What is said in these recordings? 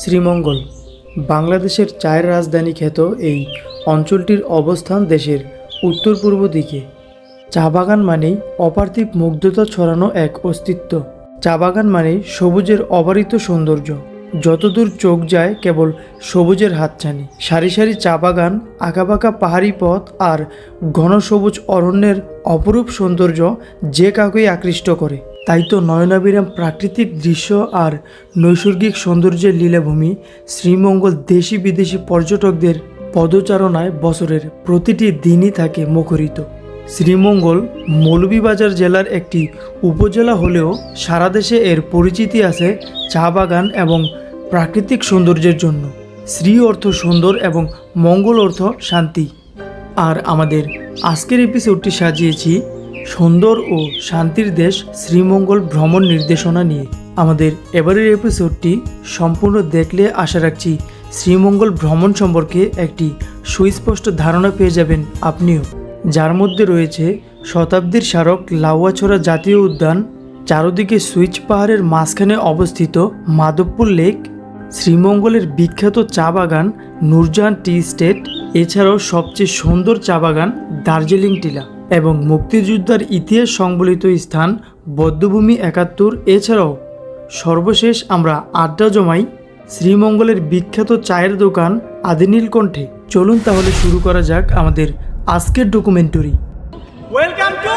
শ্রীমঙ্গল। বাংলাদেশের চায়ের রাজধানী খ্যাত এই অঞ্চলটির অবস্থান দেশের উত্তর পূর্ব দিকে। চা বাগান মানেই অপার্থিব মুগ্ধতা ছড়ানো এক অস্তিত্ব। চা বাগান মানেই সবুজের অবারিত সৌন্দর্য। যতদূর চোখ যায় কেবল সবুজের হাতছানি। সারি সারি চা বাগান, আঁকাবাঁকা পাহাড়ি পথ আর ঘন সবুজ অরণ্যের অপরূপ সৌন্দর্য যে কাউকেই আকৃষ্ট করে। তাই তো নয়নাবিরাম প্রাকৃতিক দৃশ্য আর নৈসর্গিক সৌন্দর্যের লীলাভূমি শ্রীমঙ্গল দেশি বিদেশি পর্যটকদের পদচারণায় বছরের প্রতিটি দিনই থাকে মুখরিত। শ্রীমঙ্গল মৌলভীবাজার জেলার একটি উপজেলা হলেও সারা দেশে এর পরিচিতি আছে চা বাগান এবং প্রাকৃতিক সৌন্দর্যের জন্য। শ্রী অর্থ সুন্দর এবং মঙ্গল অর্থ শান্তি। আর আমাদের আজকের এপিসোডটি সাজিয়েছি সুন্দর ও শান্তির দেশ শ্রীমঙ্গল ভ্রমণ নির্দেশনা নিয়ে আমাদের এবারের এপিসোডটি সম্পূর্ণ দেখলে আশা রাখছি শ্রীমঙ্গল ভ্রমণ সম্পর্কে একটি সুস্পষ্ট ধারণা পেয়ে যাবেন আপনিও। যার মধ্যে রয়েছে শতাব্দীর স্মারক লাউয়াছড়া জাতীয় উদ্যান, চারদিকে সুইচ পাহাড়ের মাঝখানে অবস্থিত মাধবপুর লেক, শ্রীমঙ্গলের বিখ্যাত চা বাগান নূরজাহান টি স্টেট, এছাড়াও সবচেয়ে সুন্দর চা বাগান দার্জিলিং টিলা। এবং মুক্তিযোদ্ধার ইতিহাস সংবলিত স্থান বদ্ধভূমি একাত্তর। এছাড়াও সর্বশেষ আমরা আড্ডা জমাই শ্রীমঙ্গলের বিখ্যাত চায়ের দোকান আদিনীল কণ্ঠে চলুন তাহলে শুরু করা যাক আমাদের আজকের ডকুমেন্টারি ওয়েলকাম টু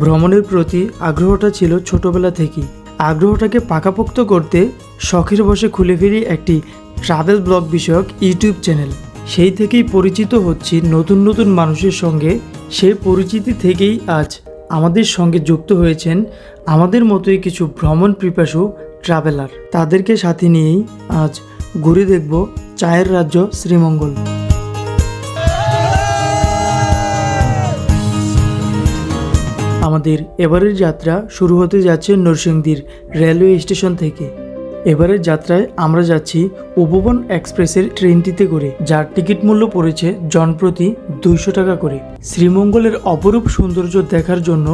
ভ্রমণের প্রতি আগ্রহটা ছিল ছোটবেলা থেকেই। আগ্রহটাকে পাকাপোক্ত করতে শখের বসে খুলে ফিরি একটি ট্রাভেল ব্লগ বিষয়ক ইউটিউব চ্যানেল। সেই থেকেই পরিচিত হচ্ছি নতুন নতুন মানুষের সঙ্গে। সেই পরিচিতি থেকেই আজ আমাদের সঙ্গে যুক্ত হয়েছেন আমাদের মতোই কিছু ভ্রমণ পিপাসু ট্রাভেলার। তাদেরকে সাথে নিয়েই আজ ঘুরে দেখব চায়ের রাজ্য শ্রীমঙ্গল। আমাদের এবারের যাত্রা শুরু হতে যাচ্ছে নরসিংদীর রেলওয়ে স্টেশন থেকে। এবারের যাত্রায় আমরা যাচ্ছি উপবন এক্সপ্রেসের ট্রেনটিতে করে, যার টিকিট মূল্য পড়েছে জনপ্রতি দুইশো টাকা করে। শ্রীমঙ্গলের অপরূপ সৌন্দর্য দেখার জন্য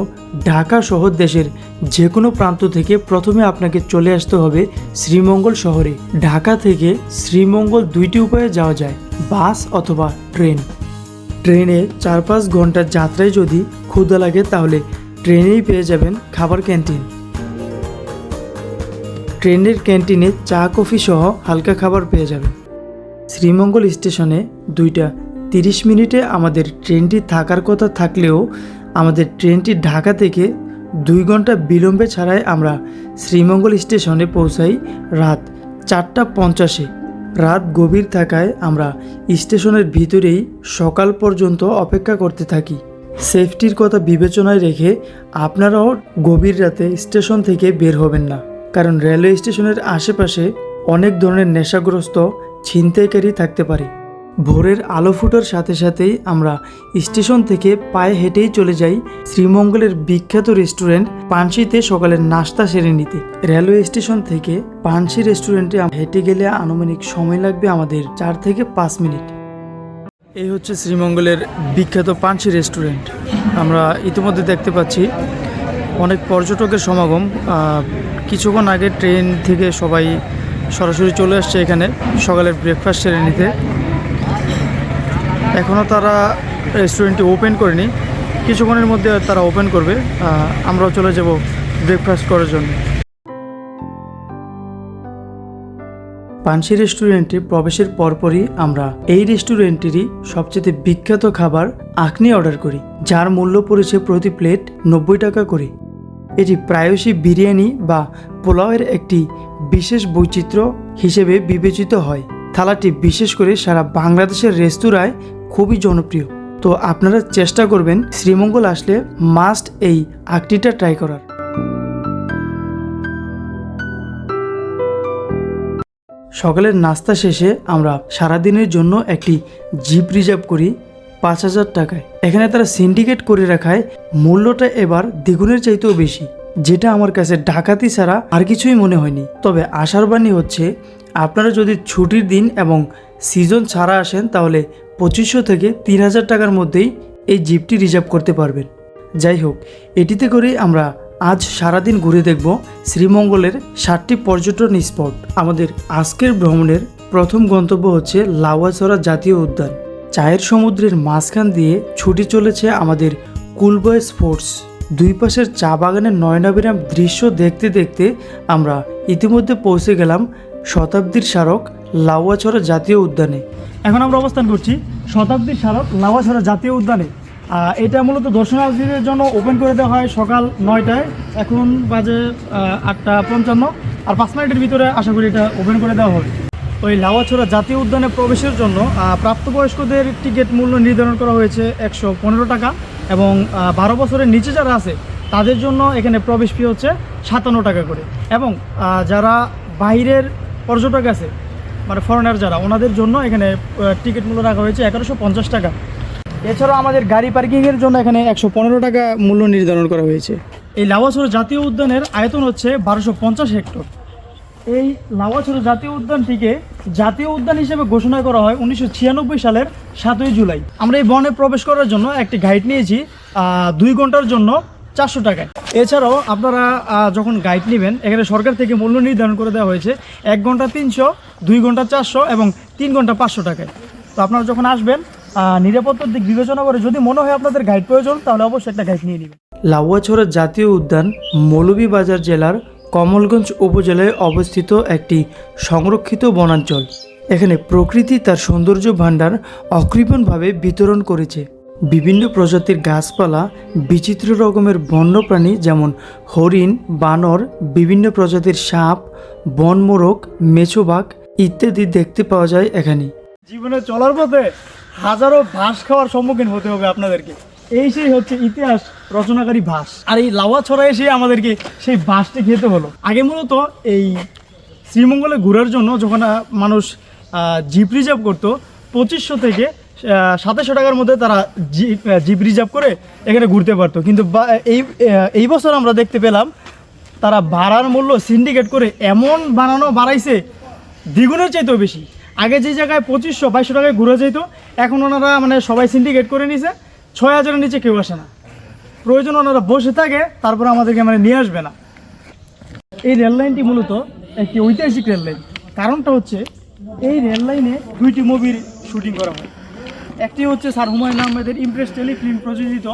ঢাকা শহর দেশের যে কোনো প্রান্ত থেকে প্রথমে আপনাকে চলে আসতে হবে শ্রীমঙ্গল শহরে। ঢাকা থেকে শ্রীমঙ্গল দুইটি উপায়ে যাওয়া যায়, বাস অথবা ট্রেন। ট্রেনে চার পাঁচ ঘণ্টার যাত্রায় যদি ক্ষুধা লাগে তাহলে ট্রেনেই পেয়ে যাবেন খাবার ক্যান্টিন। ট্রেনের ক্যান্টিনে চা, কফি সহ হালকা খাবার পেয়ে যাবেন শ্রীমঙ্গল স্টেশনে দুইটা তিরিশ মিনিটে আমাদের ট্রেনটি থাকার কথা থাকলেও আমাদের ট্রেনটি ঢাকা থেকে দুই ঘণ্টা বিলম্বে ছাড়াই আমরা শ্রীমঙ্গল স্টেশনে পৌঁছাই রাত চারটা পঞ্চাশে। রাত গভীর থাকায় আমরা স্টেশনের ভিতরেই সকাল পর্যন্ত অপেক্ষা করতে থাকি। সেফটির কথা বিবেচনায় রেখে আপনারাও গভীর রাতে স্টেশন থেকে বের হবেন না। কারণ রেলওয়ে স্টেশনের আশেপাশে অনেক ধরনের নেশাগ্রস্ত, ছিনতাইকারী থাকতে পারে। ভোরের আলো ফুটার সাথে সাথেই আমরা স্টেশন থেকে পায়ে হেঁটেই চলে যাই শ্রীমঙ্গলের বিখ্যাত রেস্টুরেন্ট পানসিতে সকালের নাস্তা সেরে নিতে। রেলওয়ে স্টেশন থেকে পানসি রেস্টুরেন্টে হেঁটে গেলে আনুমানিক সময় লাগবে আমাদের চার থেকে পাঁচ মিনিট। এই হচ্ছে শ্রীমঙ্গলের বিখ্যাত পানসি রেস্টুরেন্ট। আমরা ইতিমধ্যে দেখতে পাচ্ছি অনেক পর্যটকের সমাগম কিছুক্ষণ আগে ট্রেন থেকে সবাই সরাসরি চলে আসছে এখানে, সকালের ব্রেকফাস্ট সেরে নিতে। এখনও তারা রেস্টুরেন্টটি ওপেন করেনি। কিছুক্ষণের মধ্যে তারা ওপেন করবে। আমরাও চলে যাব ব্রেকফাস্ট করার জন্য। পানসি রেস্টুরেন্টে প্রবেশের পরপরই আমরা এই রেস্টুরেন্টেরই সবচেয়ে বিখ্যাত খাবার আখনি অর্ডার করি, যার মূল্য পড়েছে প্রতি প্লেট নব্বই টাকা করে। এটি প্রায়শই বিরিয়ানি বা পোলাওয়ের একটি বিশেষ বৈচিত্র্য হিসেবে বিবেচিত হয়। থালাটি বিশেষ করে সারা বাংলাদেশের রেস্তোরাঁয় খুবই জনপ্রিয়। তো আপনারা চেষ্টা করবেন শ্রীমঙ্গল আসলে মাস্ট এই আকটিটা ট্রাই করার। সকালের নাস্তা শেষে আমরা সারাদিনের জন্য একটি জিপ রিজার্ভ করি। পাঁচ হাজার টাকায়। এখানে তারা সিন্ডিকেট করে রাখায়, মূল্যটা এবার দ্বিগুণের চাইতেও বেশি, যেটা আমার কাছে ডাকাতি ছাড়া আর কিছুই মনে হয়নি। তবে আশার বাণী হচ্ছে, আপনারা যদি ছুটির দিন এবং সিজন ছাড়া আসেন, তাহলে পঁচিশশো থেকে তিন হাজার টাকার মধ্যেই এই জিপটি রিজার্ভ করতে পারবেন। যাই হোক, এটিতে করেই আমরা আজ সারাদিন ঘুরে দেখব শ্রীমঙ্গলের সাতটি পর্যটন স্পট আমাদের আজকের ভ্রমণের প্রথম গন্তব্য হচ্ছে লাউয়াছড়া জাতীয় উদ্যান। চায়ের সমুদ্রের মাঝখান দিয়ে ছুটি চলেছে আমাদের কুলবয় স্পোর্টস। দুই পাশের চা বাগানের নয়নাবিরাম দৃশ্য দেখতে দেখতে আমরা ইতিমধ্যে পৌঁছে গেলাম শতাব্দীর স্মারক লাউয়াছড়া জাতীয় উদ্যানে। এখন আমরা অবস্থান করছি শতাব্দীর স্মারক লাভাছড়া জাতীয় উদ্যানে। এটা মূলত দর্শনার্থীদের জন্য ওপেন করে দেওয়া হয় সকাল নয়টায়। এখন বাজে আটটা পঞ্চান্ন। আর পাঁচ মিনিটের ভিতরে আশা করি এটা ওপেন করে দেওয়া হবে। ওই লাওয়াছড়া জাতীয় উদ্যানে প্রবেশের জন্য প্রাপ্তবয়স্কদের টিকিট মূল্য নির্ধারণ করা হয়েছে একশো পনেরো টাকা এবং বারো বছরের নিচে যারা আছে, তাদের জন্য এখানে প্রবেশ ফি হচ্ছে সাতান্ন টাকা করে। এবং যারা বাইরের পর্যটক আছে মানে ফরেনার যারা, ওনাদের জন্য এখানে টিকিট মূল্য রাখা হয়েছে এগারোশো পঞ্চাশ টাকা। এছাড়াও আমাদের গাড়ি পার্কিংয়ের জন্য এখানে একশো পনেরো টাকা মূল্য নির্ধারণ করা হয়েছে। এই লাওয়াছড়া জাতীয় উদ্যানের আয়তন হচ্ছে বারোশো পঞ্চাশ হেক্টর। এই লাওয়াছড়া জাতীয় উদ্যানটিকে জাতীয় উদ্যান হিসেবে ঘোষণা করা হয় উনিশশো ছিয়ানব্বই সালের সাতই জুলাই। আমরা এই বনে প্রবেশ করার জন্য একটি গাইড নিয়েছি দুই ঘণ্টার জন্য চারশো টাকায়। এছাড়াও আপনারা যখন গাইড নেবেন, এখানে সরকার থেকে মূল্য নির্ধারণ করে দেওয়া হয়েছে, এক ঘণ্টা তিনশো, দুই ঘণ্টা চারশো এবং তিন ঘণ্টা পাঁচশো টাকায়। তো আপনারা যখন আসবেন নিরাপত্তার দিক বিবেচনা করে যদি মনে হয় আপনাদের গাইড প্রয়োজন, তাহলে অবশ্যই একটা গাইড নিয়ে নেবেন। লাউয়াছড়া জাতীয় উদ্যান মৌলভীবাজার জেলার কমলগঞ্জ উপজেলায় অবস্থিত একটি সংরক্ষিত বনাঞ্চল। এখানে প্রকৃতি তার সৌন্দর্য ভাণ্ডার অকৃপণভাবে বিতরণ করেছে। বিভিন্ন প্রজাতির গাছপালা, বিচিত্র রকমের বন্যপ্রাণী যেমন হরিণ, বানর, বিভিন্ন প্রজাতির সাপ, বনমোরগ মেছোবাগ ইত্যাদি দেখতে পাওয়া যায় এখানে। জীবনে চলার পথে হাজারো ভাস খাওয়ার সম্মুখীন হতে হবে আপনাদেরকে। এই সেই হচ্ছে ইতিহাস, রচনাকারী ভাস আর এই লাওয়া ছড়া এসে আমাদেরকে সেই ভাসটি খেতে হলো। আগে মূলত এই শ্রীমঙ্গলে ঘোরার জন্য যখন মানুষ জিপ রিজার্ভ করতো, পঁচিশশো থেকে সাতাশশো টাকার মধ্যে তারা জিপ জিপ রিজার্ভ করে এখানে ঘুরতে পারতো। কিন্তু এই এই বছর আমরা দেখতে পেলাম, তারা ভাড়ার মূল্য সিন্ডিকেট করে এমন বানানো বাড়াইছে, দ্বিগুণের চাইতেও বেশি। আগে যে জায়গায় পঁচিশশো, বাইশশো টাকায় ঘুরে যেত, এখন ওনারা মানে সবাই সিন্ডিকেট করে নিছে। ছয় হাজারের নিচে কেউ আসে না। প্রয়োজন ওনারা বসে থাকে তারপর আমাদেরকে মানে নিয়ে আসবে না। এই রেল লাইনটি মূলত একটি ঐতিহাসিক রেল লাইন। কারণটা হচ্ছে এই রেল লাইনে দুইটি মুভির শুটিং করা হয়। একটি হচ্ছে স্যার হুমায়ুন আহমেদের ইমপ্রেস টেলিফিল্ম প্রযোজিত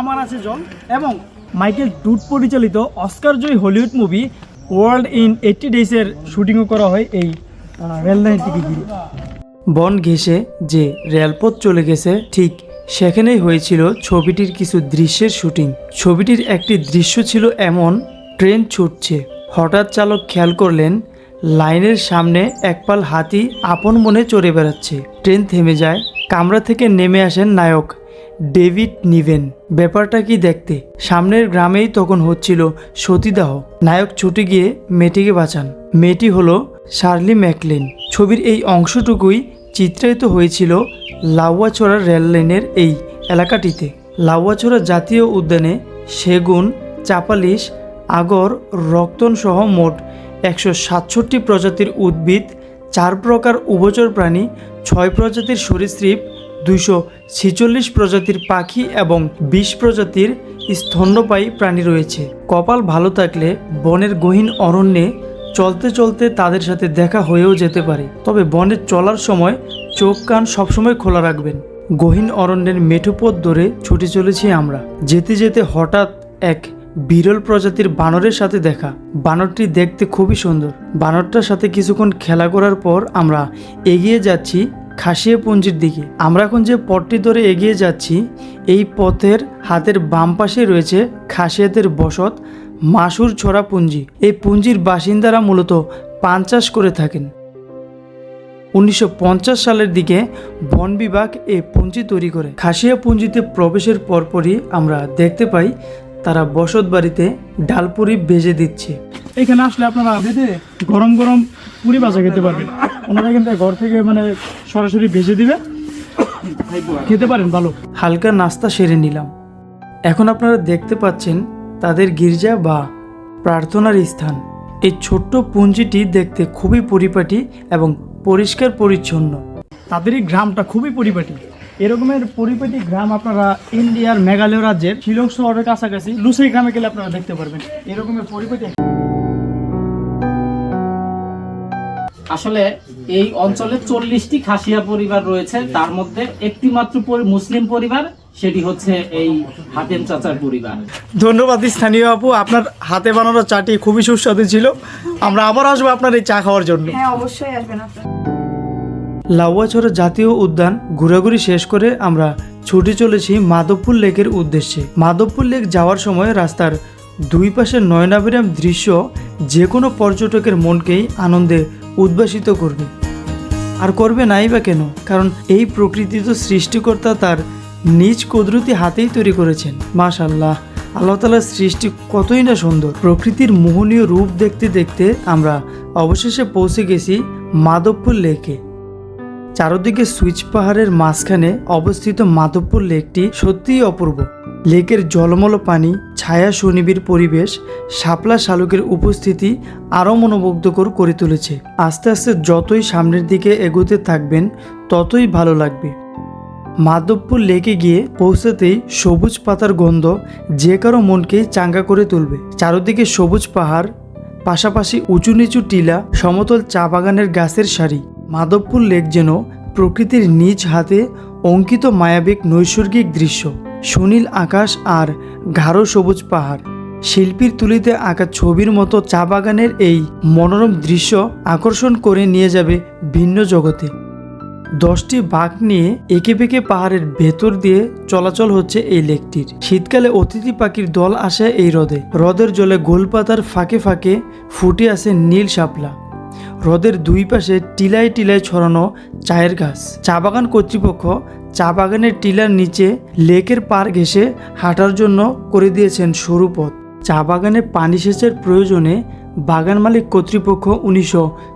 আমার আছে জল এবং মাইকেল ডুট পরিচালিত Oscar অস্কারজয়ী Hollywood movie world in eighty ডেজের শুটিংও করা হয় এই আহ, রেল লাইনটিকে ঘিরে। বন ঘেঁষে যে রেলপথ চলে গেছে ঠিক সেখানেই হয়েছিল ছবিটির কিছু দৃশ্যের শুটিং। ছবিটির একটি দৃশ্য ছিল এমন, ট্রেন ছুটছে। হঠাৎ চালক খেয়াল করলেন, লাইনের সামনে একপাল হাতি আপন মনে চড়ে বেড়াচ্ছে। ট্রেন থেমে যায়, কামরা থেকে নেমে আসেন নায়ক, ডেভিড নিভেন। ব্যাপারটা কি দেখতে? সামনের গ্রামেই তখন হচ্ছিল সতীদাহ। নায়ক ছুটে গিয়ে মেয়েটিকে বাঁচান। মেয়েটি হলো শার্লি ম্যাকলেন। ছবির এই অংশটুকুই চিত্রায়িত হয়েছিল লাউয়াছড়া রেল লাইনের এই এলাকাটিতে। লাউয়াছড়া জাতীয় উদ্যানে সেগুন, চাপালিশ, আগর রক্তন সহ মোট একশো সাতষট্টি প্রজাতির উদ্ভিদ, চার প্রকার উভচর প্রাণী, ছয় প্রজাতির সরীসৃপ, দুইশো ছেচল্লিশ প্রজাতির পাখি এবং বিশ প্রজাতির স্তন্যপায়ী প্রাণী রয়েছে। কপাল ভালো থাকলে বনের গহীন অরণ্যে চলতে চলতে তাদের সাথে দেখা হয়েও যেতে পারে। তবে বনে চলার সময় চোখ কান সবসময় খোলা রাখবেন। গহীন অরণ্যের মেঠোপথ ধরে ছুটে চলেছি আমরা। যেতে যেতে হঠাৎ এক বিরল প্রজাতির বানরের সাথে দেখা। বানরটি দেখতে খুবই সুন্দর। বানরটার সাথে কিছুক্ষণ খেলা করার পর আমরা এগিয়ে যাচ্ছি খাসিয়া পুঞ্জির দিকে। আমরা এখন যে পথটি ধরে এগিয়ে যাচ্ছি, এই পথের হাতের বাম পাশে রয়েছে খাসিয়াতের বসত। মাসুর ছড়া পুঞ্জি এই পুঞ্জির বাসিন্দারা মূলত পান চাষ করে থাকেন। উনিশশো পঞ্চাশ সালের দিকে বন বিভাগ এই পুঞ্জি তৈরি করে। খাসিয়া পুঞ্জিতে প্রবেশের পরপরই আমরা দেখতে পাই তারা বসত বাড়িতে ডালপুরি বেজে দিচ্ছে। এখানে আসলে আপনারা বেঁধে গরম গরম পুরি ভাজা খেতে পারবেন। ওনারা কিন্তু ঘর থেকে মানে সরাসরি ভেজে দিবে। খেতে পারেন ভালো। হালকা নাস্তা সেরে নিলাম। এখন আপনারা দেখতে পাচ্ছেন তাদের গির্জা বা প্রার্থনার স্থান। এই ছোট্ট পুঞ্জিটি দেখতে খুবই পরিপাটি এবং পরিষ্কার পরিচ্ছন্ন। তাদের এই গ্রামটা খুবই পরিপাটি। এরকমের পরিপাটি গ্রাম আপনারা ইন্ডিয়ার মেঘালয় রাজ্যের শিলং শহরের কাছাকাছি লুসাই গ্রামে গেলে আপনারা দেখতে পারবেন। এরকমের পরিপাটি আসলে এই অঞ্চলে চল্লিশটি খাসিয়া পরিবার রয়েছে। তার মধ্যে একটি মাত্র মুসলিম পরিবার সেটি হচ্ছে এই হাতেম চাচার পরিবার। ধন্যবাদ স্থানীয় আপু আপনার হাতে বানানো চাটি খুবই সুস্বাদু ছিল। আমরা আবার আসব আপনার এই চা খাওয়ার জন্য। হ্যাঁ অবশ্যই আসবেন লাউয়াছড়া জাতীয় উদ্যান ঘোরাঘুরি শেষ করে আমরা ছুটে চলেছি মাধবপুর লেকের উদ্দেশ্যে। মাধবপুর লেক যাওয়ার সময় রাস্তার দুই পাশে নয়নাবিরাম দৃশ্য যে কোনো পর্যটকের মনকেই আনন্দে উদ্ভাসিত করবে। আর করবে নাই বা কেন? কারণ এই প্রকৃতি তো সৃষ্টিকর্তা তার নিজ কুদরতি হাতেই তৈরি করেছেন। মাশাল্লাহ আল্লাহ তালার সৃষ্টি কতই না সুন্দর। প্রকৃতির মোহনীয় রূপ দেখতে দেখতে আমরা অবশেষে পৌঁছে গেছি মাধবপুর লেকে। চারদিকে সুইচ পাহাড়ের মাঝখানে অবস্থিত মাধবপুর লেকটি সত্যিই অপূর্ব। লেকের জলমল পানি, ছায়া সুনিবিড় পরিবেশ, শাপলা শালুকের উপস্থিতি আরও মনোমুগ্ধকর করে তুলেছে। আস্তে আস্তে যতই সামনের দিকে এগোতে থাকবেন, ততই ভালো লাগবে। মাধবপুর লেকে গিয়ে পৌঁছাতেই সবুজ পাতার গন্ধ যে কারও মনকে চাঙ্গা করে তুলবে। চারদিকে সবুজ পাহাড়, পাশাপাশি উঁচু নিচু টিলা, সমতল চা বাগানের গাছের সারি। মাধবপুর লেক যেন প্রকৃতির নিজ হাতে অঙ্কিত মায়াবিক নৈসর্গিক দৃশ্য। সুনীল আকাশ আর গাঢ় সবুজ পাহাড়। শিল্পীর তুলিতে আঁকা ছবির মতো চা বাগানের এই মনোরম দৃশ্য আকর্ষণ করে নিয়ে যাবে ভিন্ন জগতে। দশটি বাঘ নিয়ে একে বেঁকে পাহাড়ের ভেতর দিয়ে চলাচল হচ্ছে এই লেকটির। শীতকালে অতিথি পাখির দল আসে এই হ্রদে। হ্রদের জলে গোলপাতার ফাঁকে ফাঁকে ফুটে আছে নীল শাপলা। হ্রদের দুই পাশে টিলায় টিলায় ছড়ানো চায়ের গাছ। চা বাগান কর্তৃপক্ষ চা বাগানের টিলার নিচে লেকের পার ঘেঁষে হাঁটার জন্য করে দিয়েছেন সরু পথ। চা বাগানে পানি সেচের প্রয়োজনে বাগান মালিক কর্তৃপক্ষ উনিশশো পঁয়ষট্টি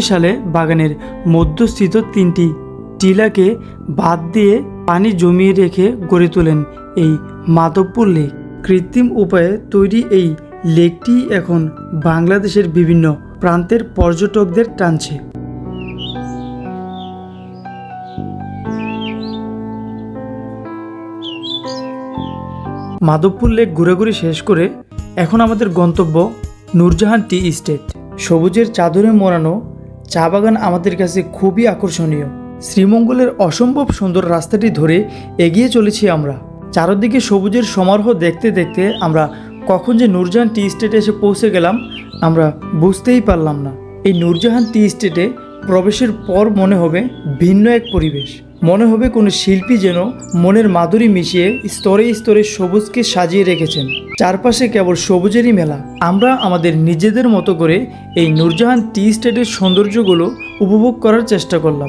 সালে বাগানের মধ্যস্থিত তিনটি টিলাকে বাদ দিয়ে পানি জমিয়ে রেখে গড়ে তোলেন এই মাধবপুর লেক। কৃত্রিম উপায়ে তৈরি এই লেকটি এখন বাংলাদেশের বিভিন্ন প্রান্তের পর্যটকদের টানছে। মাধবপুর লেক ঘোরাঘুরি শেষ করে এখন আমাদের গন্তব্য নূরজাহান টি স্টেট। সবুজের চাদরে মোড়ানো চা বাগান আমাদের কাছে খুবই আকর্ষণীয়। শ্রীমঙ্গলের অসম্ভব সুন্দর রাস্তাটি ধরে এগিয়ে চলেছি আমরা। চারদিকে সবুজের সমারোহ দেখতে দেখতে আমরা কখন যে নূরজাহান টি স্টেটে এসে পৌঁছে গেলাম, আমরা বুঝতেই পারলাম না। এই নূরজাহান টি স্টেটে প্রবেশের পর মনে হবে ভিন্ন এক পরিবেশ। মনে হবে কোনো শিল্পী যেন মনের মাধুরী মিশিয়ে স্তরে স্তরে সবুজকে সাজিয়ে রেখেছেন। চারপাশে কেবল সবুজেরই মেলা। আমরা আমাদের নিজেদের মতো করে এই নূরজাহান টি স্টেটের সৌন্দর্যগুলো উপভোগ করার চেষ্টা করলাম।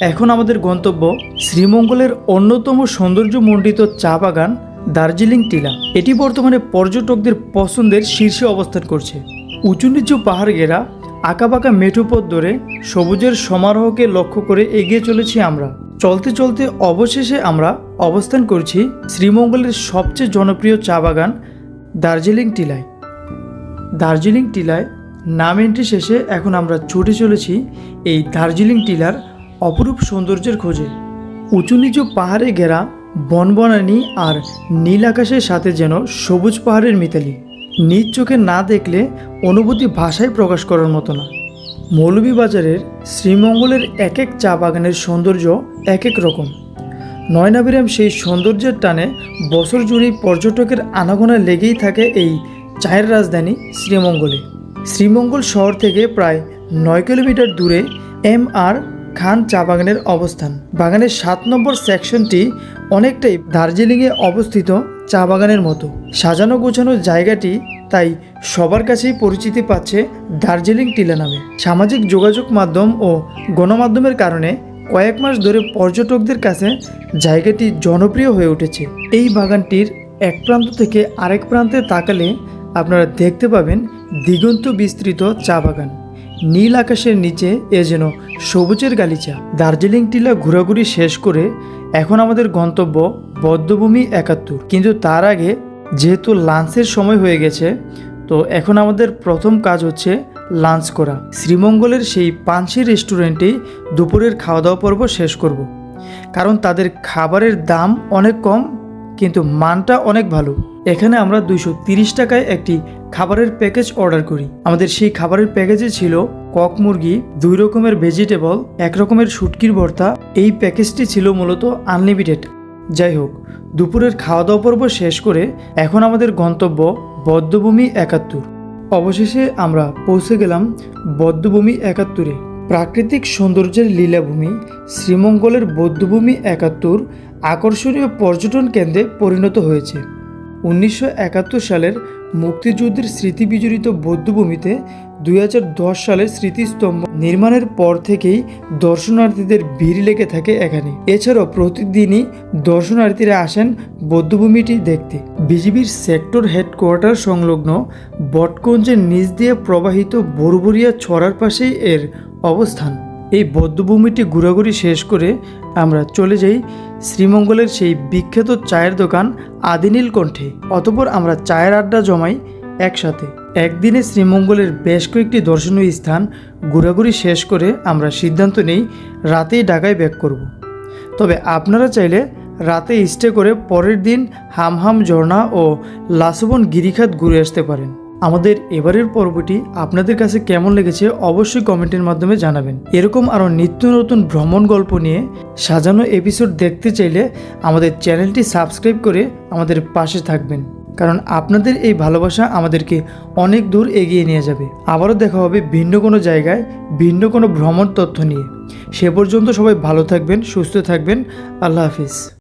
এখন আমাদের গন্তব্য শ্রীমঙ্গলের অন্যতম সৌন্দর্যমণ্ডিত চা বাগান দার্জিলিং টিলা। এটি বর্তমানে পর্যটকদের পছন্দের শীর্ষে অবস্থান করছে। উঁচু নিচু পাহাড় ঘেরা আঁকাবাঁকা মেঠো পথ ধরে সবুজের সমারোহকে লক্ষ্য করে এগিয়ে চলেছি আমরা। চলতে চলতে অবশেষে আমরা অবস্থান করছি শ্রীমঙ্গলের সবচেয়ে জনপ্রিয় চা বাগান দার্জিলিং টিলায়। দার্জিলিং টিলায় নাম এন্ট্রি শেষে এখন আমরা ছুটে চলেছি এই দার্জিলিং টিলার অপরূপ সৌন্দর্যের খোঁজে। উঁচু নিচু পাহাড়ে ঘেরা বনবনানি আর নীল আকাশের সাথে যেন সবুজ পাহাড়ের মিতালি। নিজ চোখে না দেখলে অনুভূতি ভাষায় প্রকাশ করার মতো না। মৌলভীবাজারের শ্রীমঙ্গলের এক এক চা বাগানের সৌন্দর্য এক এক রকম। নয়নাবিরাম সেই সৌন্দর্যের টানে বছর জুড়েই পর্যটকের আনাগোনা লেগেই থাকে এই চায়ের রাজধানী শ্রীমঙ্গলে। শ্রীমঙ্গল শহর থেকে প্রায় নয় কিলোমিটার দূরে এম আর খান চা বাগানের অবস্থান। বাগানের সাত নম্বর সেকশনটি অনেকটাই দার্জিলিংয়ে অবস্থিত চা বাগানের মতো। সাজানো গোছানো জায়গাটি তাই সবার কাছেই পরিচিতি পাচ্ছে দার্জিলিং টিলা নামে। সামাজিক যোগাযোগ মাধ্যম ও গণমাধ্যমের কারণে কয়েক মাস ধরে পর্যটকদের কাছে জায়গাটি জনপ্রিয় হয়ে উঠেছে। এই বাগানটির এক প্রান্ত থেকে আরেক প্রান্তে তাকালে আপনারা দেখতে পাবেন দিগন্ত বিস্তৃত চা বাগান। নীল আকাশের নিচে এ যেন সবুজের গালিচা। দার্জিলিং টিলা ঘোরাঘুরি শেষ করে এখন আমাদের গন্তব্য বদ্ধভূমি একাত্তর। কিন্তু তার আগে যেহেতু লাঞ্চের সময় হয়ে গেছে, তো এখন আমাদের প্রথম কাজ হচ্ছে লাঞ্চ করা। শ্রীমঙ্গলের সেই পানসি রেস্টুরেন্টেই দুপুরের খাওয়া দাওয়া পর্ব শেষ করব। কারণ তাদের খাবারের দাম অনেক কম, কিন্তু মানটা অনেক ভালো। এখানে আমরা দুইশো টাকায় একটি খাবারের প্যাকেজ অর্ডার করি। আমাদের সেই খাবারের প্যাকেজে ছিল কক মুরগি, দুই রকমের ভেজিটেবল, এক রকমের শুটকির ভর্তা। এই প্যাকেজটি ছিল মূলত আনলিমিটেড। যাই হোক, দুপুরের খাওয়া দাওয়া পর্ব শেষ করে এখন আমাদের গন্তব্য বদ্ধভূমি একাত্তর। অবশেষে আমরা পৌঁছে গেলাম বদ্ধভূমি একাত্তরে। প্রাকৃতিক সৌন্দর্যের লীলাভূমি শ্রীমঙ্গলের বৌদ্ধভূমি একাত্তর আকর্ষণীয় পর্যটন কেন্দ্রে পরিণত হয়েছে। উনিশশো একাত্তর সালের মুক্তিযুদ্ধের স্মৃতি বিজড়িত বৌদ্ধভূমিতে দুই হাজার দশ সালের স্মৃতিস্তম্ভ নির্মাণের পর থেকেই দর্শনার্থীদের ভিড় লেগে থাকে এখানে। এছাড়াও প্রতিদিনই দর্শনার্থীরা আসেন বৌদ্ধভূমিটি দেখতে। বিজিবির সেক্টর হেডকোয়ার্টার সংলগ্ন বটগঞ্জের নিচ দিয়ে প্রবাহিত বরবরিয়া ছড়ার পাশেই এর অবস্থান। এই বৌদ্ধভূমিটি ঘোরাঘুরি শেষ করে আমরা চলে যাই শ্রীমঙ্গলের সেই বিখ্যাত চায়ের দোকান আদিনীল কণ্ঠে। অতপর আমরা চায়ের আড্ডা জমাই একসাথে। একদিনে শ্রীমঙ্গলের বেশ কয়েকটি দর্শনীয় স্থান ঘোরাঘুরি শেষ করে আমরা সিদ্ধান্ত নেই রাতেই ঢাকায় ব্যাক করব। তবে আপনারা চাইলে রাতে স্টে করে পরের দিন হামহাম ঝর্ণা ও লাসবন গিরিখাত ঘুরে আসতে পারেন। আমাদের এবারের পর্বটি আপনাদের কাছে কেমন লেগেছে অবশ্যই কমেন্টের মাধ্যমে জানাবেন। এরকম আরও নিত্য নতুন ভ্রমণ গল্প নিয়ে সাজানো এপিসোড দেখতে চাইলে আমাদের চ্যানেলটি সাবস্ক্রাইব করে আমাদের পাশে থাকবেন। কারণ আপনাদের এই ভালোবাসা আমাদেরকে অনেক দূর এগিয়ে নিয়ে যাবে। আবারও দেখা হবে ভিন্ন কোনো জায়গায়, ভিন্ন কোনো ভ্রমণ তথ্য নিয়ে। সে পর্যন্ত সবাই ভালো থাকবেন, সুস্থ থাকবেন। আল্লাহ হাফিজ।